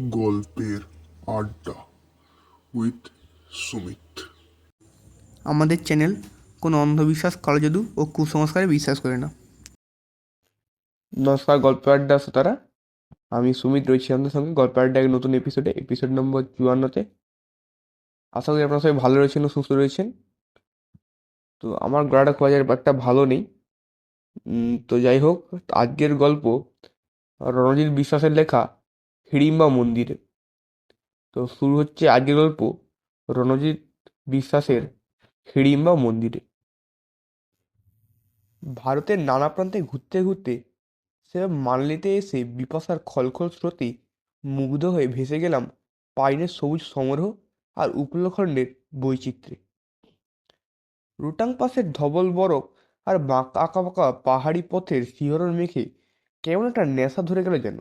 গল্পের আড্ডা উইথ সুমিত। আমাদের চ্যানেল কোনো অন্ধবিশ্বাস কালজাদু ও কুসংস্কারে বিশ্বাস করে না। নমস্কার গল্প আড্ডা শ্রোতারা। আমি সুমিত রয়েছি আপনাদের সঙ্গে। গল্প আড্ডা এক নতুন এপিসোডে এপিসোড নম্বর চুয়ান্নতে। আশা করি আপনারা সবাই ভালো রয়েছেন ও সুস্থ রয়েছেন। তো আমার গলাটা খুব একটা ভালো নেই। তো যাই হোক আজকের গল্প রণজিৎ বিশ্বাসের লেখা হিড়িম্বা মন্দিরে। তো শুরু হচ্ছে আজকের গল্প রণজিৎ বিশ্বাসের হিড়িম্বা মন্দিরে। ভারতের নানা প্রান্তে ঘুরতে ঘুরতে সে মানলিতে এসে বিপাশার খলখল স্রোতে মুগ্ধ হয়ে ভেসে গেলাম পাইনের সবুজ সমারোহ আর উপলখণ্ডের বৈচিত্র্যে। রুটাং পাশের ধবল বরফ আর বাঁকা আঁকা পাহাড়ি পথের শিহরণ মেখে কেমন একটা নেশা ধরে গেল যেন।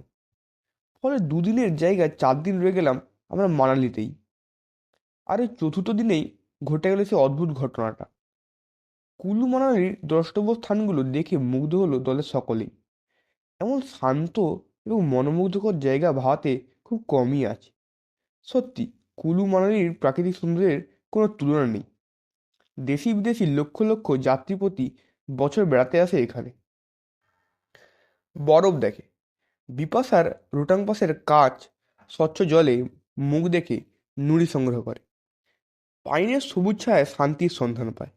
ফলে দুদিনের জায়গায় চার দিন রয়ে গেলাম আমরা মানালিতেই। আর এই চতুর্থ দিনেই ঘটে গেল সে অদ্ভুত ঘটনাটা। কুলু মানালির দ্রষ্টব্য স্থানগুলো দেখে মুগ্ধ হলো দলের সকলেই। এমন শান্ত এবং মনোমুগ্ধকর জায়গা ভারতে খুব কমই আছে। সত্যি, কুলু মানালির প্রাকৃতিক সৌন্দর্যের কোনো তুলনা নেই। দেশি বিদেশি লক্ষ লক্ষ যাত্রী প্রতি বছর বেড়াতে আসে এখানে। বরফ দেখে। বিপাশার রোটাং পাশের কাচ স্বচ্ছ জলে মুখ দেখে নুড়ি সংগ্রহ করে। পাইনের সবুজ ছায়ায় শান্তির সন্ধান পায়।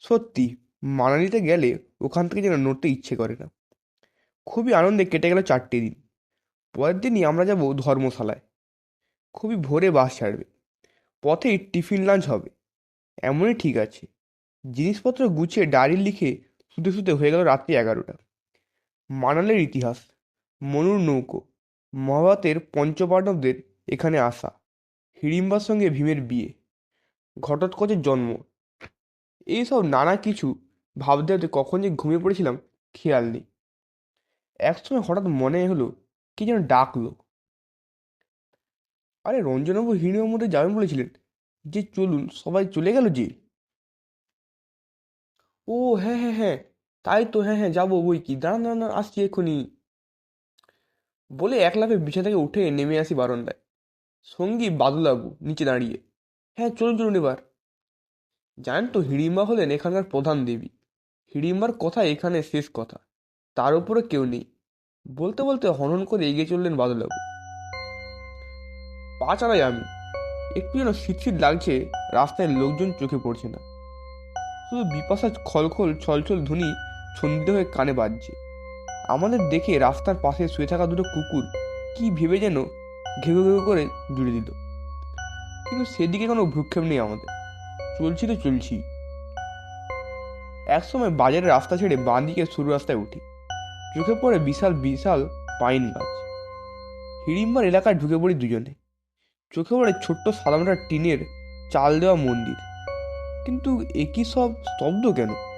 সত্যি, মানালিতে গেলে ওখান থেকে যেন নড়তে ইচ্ছে করে না। খুবই আনন্দে কেটে গেল চারটে দিন। পরের দিনই আমরা যাব ধর্মশালায়। খুবই ভোরে বাস ছাড়বে। পথেই টিফিন, লাঞ্চ হবে। এমনই ঠিক আছে। জিনিসপত্র গুছিয়ে ডায়েরি লিখে শুতে শুতে হয়ে গেল রাত্রি এগারোটা। মানালের ইতিহাস। মনুর নৌকো। মহাভারতের পঞ্চপাণ্ডবদের এখানে আসা। হিড়িম্বার সঙ্গে ভীমের বিয়ে। ঘটোৎকচের জন্ম। এইসব নানা কিছু ভাবতে ভাবতে কখন যে ঘুমিয়ে পড়েছিলাম, খেয়াল নেই। একসময় হঠাৎ মনে হলো, কি যেন ডাকলো। আরে রঞ্জনবাবু হিড়িম্বার মধ্যে যাবেন বলেছিলেন? যে চলুন, সবাই চলে গেল যে। ও হ্যাঁ হ্যাঁ হ্যাঁ তাই তো হ্যাঁ হ্যাঁ যাব বই কি দাঁড়ান দাঁড়ান, আসছি এক্ষুনি। বলে এক লাফে বিছানা থেকে উঠে নেমে আসি বারান্দায়। সঙ্গী বাদুলাবু নিচে দাঁড়িয়ে হ্যাঁ চলুন চলুন এবার। জানেন তো, হিড়িম্বা হলেন এখানকার প্রধান দেবী। হিড়িম্বার কথা এখানে শেষ কথা, তার উপরে কেউ নেই। বলতে বলতে হনন করে এগিয়ে চললেন বাদুলাবু পা চালাই আমি, একটু যেন শীত লাগছে, রাস্তায় লোকজন চোখে পড়ছে না। শুধু বিপাশা খলখল, ছলছল ধ্বনি ছন্দিত হয়ে কানে বাজছে। আমাদের দেখে রাস্তার পাশে শুয়ে থাকা দুটো কুকুর কি ভেবে যেন ঘেউ ঘেউ করে জুড়ে দিল। কিন্তু সেদিকে কোনো ভ্রুক্ষেপ নেই আমাদের। চলছি তো চলছি। একসময় বাজারের রাস্তা ছেড়ে বাঁ দিকে সরু রাস্তায় উঠি। চোখে পড়ে বিশাল বিশাল পাইন গাছ। হিড়িম্বার এলাকায় ঢুকে পড়ি দুজনে। চোখে পড়ে ছোট্ট সাদামাটা টিনের চাল দেওয়া মন্দির। কিন্তু একই সব স্তব্ধ কেন?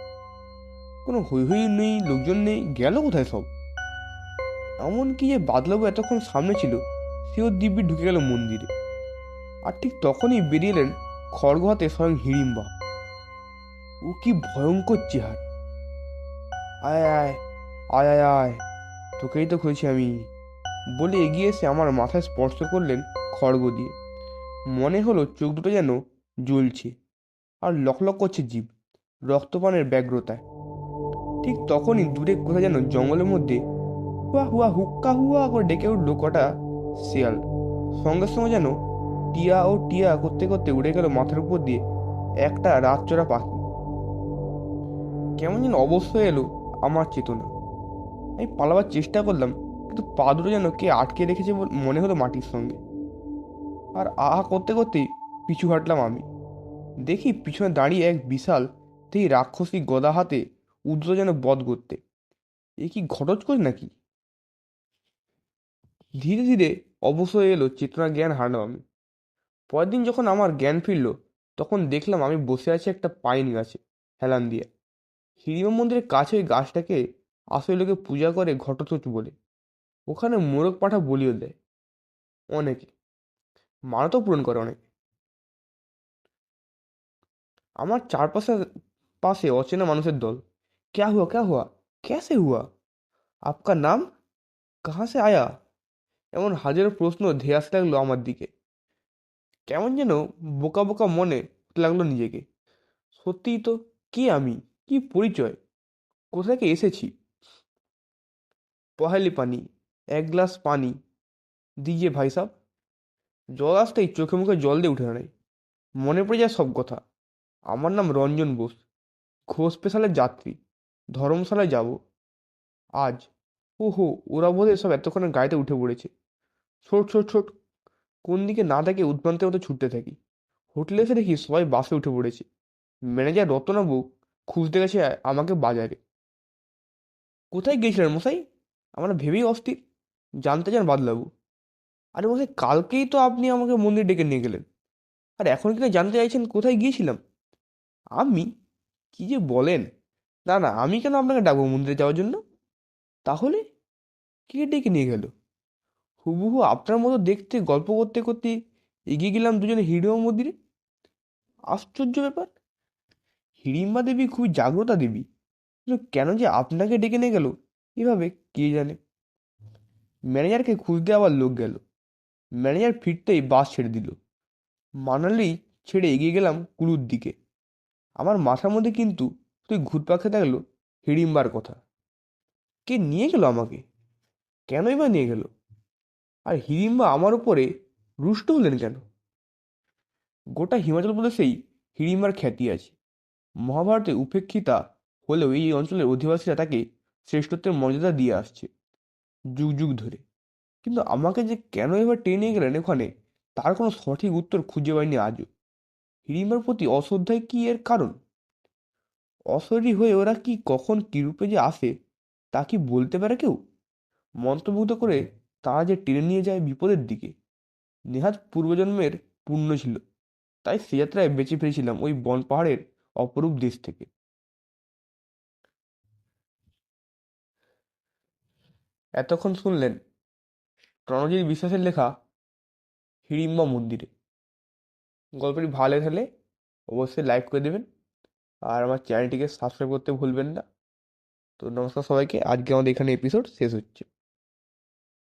কোনো হই হই নেই, লোকজন নেই, গেল কোথায় সব? এমন কি যে বাদলাবু এতক্ষণ সামনে ছিল, সেও দিব্যি ঢুকে গেল মন্দিরে। আর ঠিক তখনই বেরিয়ে এলেন খড়গ হাতে স্বয়ং হিড়িম্বা। ও কি ভয়ঙ্কর চেহারা। আয় আয় আয় আয় আয়, তোকেই তো খুঁজছি আমি। বলে এগিয়ে এসে আমার মাথায় স্পর্শ করলেন খড়গ দিয়ে। মনে হলো চোখ দুটো যেন জ্বলছে, আর লকলক করছে জীব রক্তপানের ব্যগ্রতায়। ঠিক তখনই দূরে কোথায় যেন জঙ্গলের মধ্যে হুয়া হুয়া হুক্কা হুয়া করে ডেকে উঠল কটা শিয়াল। সঙ্গে সঙ্গে যেন টিয়া ও টিয়া করতে করতে উড়ে গেল মাথার উপর দিয়ে একটা রাতচোরা পাখি। কেমন যেন অবশ্যই এলো আমার চেতনা। আমি পালাবার চেষ্টা করলাম, কিন্তু পা দুটো যেন কে আটকে রেখেছে মনে হলো মাটির সঙ্গে। আর আহা করতে করতেই পিছু হাঁটলাম আমি। দেখি পিছনে দাঁড়িয়ে এক বিশাল দেখি রাক্ষসী গদা হাতে উদ্র যেন বধ করতে। এ কি ঘটোৎকচ নাকি? ধীরে ধীরে অবশ্যই এলো চেতনা জ্ঞান হারালাম আমি। পরের দিন যখন আমার জ্ঞান ফিরল, তখন দেখলাম আমি বসে আছি একটা পাইন গাছে, হেলান দিয়ে। হিড়িমা মন্দিরের কাছে ওই গাছটাকে আসলে লোকে পূজা করে ঘটোৎকচ বলে। ওখানে মোরগ পাঠা বলিও দেয়। অনেকে। মানতও পূরণ করে অনেকে। আমার চারপাশে, পাশে অচেনা মানুষের দল। क्या हुआ क्या हुआ कैसे हुआ आपका नाम कहाँ से आया এমন হাজারো প্রশ্ন ধেয়ে আসতে লাগলো আমার দিকে কেমন যেন বোকা বোকা মনে হতে লাগলো নিজেকে সত্যিই তো কে আমি কি পরিচয় কোথা থেকে এসেছি পহেলি পানি এক গ্লাস পানি দিজিয়ে ভাই সাব জল আসতেই চোখে মুখে জল দিয়ে উঠে দাঁড়াই মনে পড়ে যায় সব কথা আমার নাম রঞ্জন বোস ঘোষ স্পেশালের যাত্রী ধর্মশালায় যাব। আজ? ও হো ওরা বোধহয় সব এতক্ষণে গাড়িতে উঠে পড়েছে। ছোট ছোট ছোট, কোন দিকে না দেখে উদ্ভ্রান্তের মতো ছুটতে থাকি। হোটেলে এসে দেখি সবাই বাসে উঠে পড়েছে। ম্যানেজার রতনাবু খুঁজতে গেছে আমাকে বাজারে। কোথায় গিয়েছিলেন মশাই? আমরা ভেবেই অস্থির। জানতে চান বাদলাবু। আরে মশাই, কালকেই তো আপনি আমাকে মন্দির ডেকে নিয়ে গেলেন। আর এখন কিনা জানতে চাইছেন কোথায় গিয়েছিলাম? আমি? কি যে বলেন? না না, আমি কেন আপনাকে ডাকবো মন্দিরে যাওয়ার জন্য? তাহলে কে ডেকে নিয়ে গেল? হুবহু আপনার মতো দেখতে, গল্প করতে করতে এগিয়ে গেলাম দুজনে হিড়িম্বা মন্দিরে। আশ্চর্য ব্যাপার। হিড়িম্বা দেবী খুবই জাগ্রতা দেবী। কেন যে আপনাকে ডেকে নিয়ে গেল? এভাবে কে জানে? ম্যানেজারকে খুঁজতে আবার লোক গেল। ম্যানেজার ফিরতেই বাস ছেড়ে দিল। মানালি ছেড়ে এগিয়ে গেলাম কুলুর দিকে। আমার মাথার মধ্যে কিন্তু তুই ঘুরপাক খেতে গেল হিড়িম্বার কথা। কে নিয়ে গেল আমাকে? কেনই বা নিয়ে গেল? আর হিড়িম্বা আমার উপরে রুষ্ট হলেন কেন? গোটা হিমাচল প্রদেশেই হিড়িম্বার খ্যাতি আছে। মহাভারতে উপেক্ষিতা হলেও এই অঞ্চলের অধিবাসীরা তাকে শ্রেষ্ঠত্বের মর্যাদা দিয়ে আসছে, যুগ যুগ ধরে। কিন্তু আমাকে যে কেন এবার টেনে গেলেন ওখানে, তার কোনো সঠিক উত্তর খুঁজে পায়নি আজও। হিড়িম্বার প্রতি অশ্রদ্ধায় কি এর কারণ? অশরী হয়ে ওরা কি কখন কীরূপে যে আসে, তা কি বলতে পারে কেউ? মন্ত্রমুগ্ধ করে তারা যে টেনে নিয়ে যায় বিপদের দিকে, নেহাত পূর্বজন্মের পুণ্য ছিল। তাই সে যাত্রায় বেঁচে ফিরেছিলাম ওই বন পাহাড়ের অপরূপ দেশ থেকে। এতক্ষণ শুনলেন প্রণজিৎ বিশ্বাসের লেখা হিড়িম্বা মন্দিরে। গল্পটি ভালো থাকলে অবশ্যই লাইক করে দেবেন। আর আমার চ্যানেলটিকে সাবস্ক্রাইব করতে ভুলবেন না। তো নমস্কার সবাইকে। আজকে আমাদের এখানে এপিসোড শেষ হচ্ছে।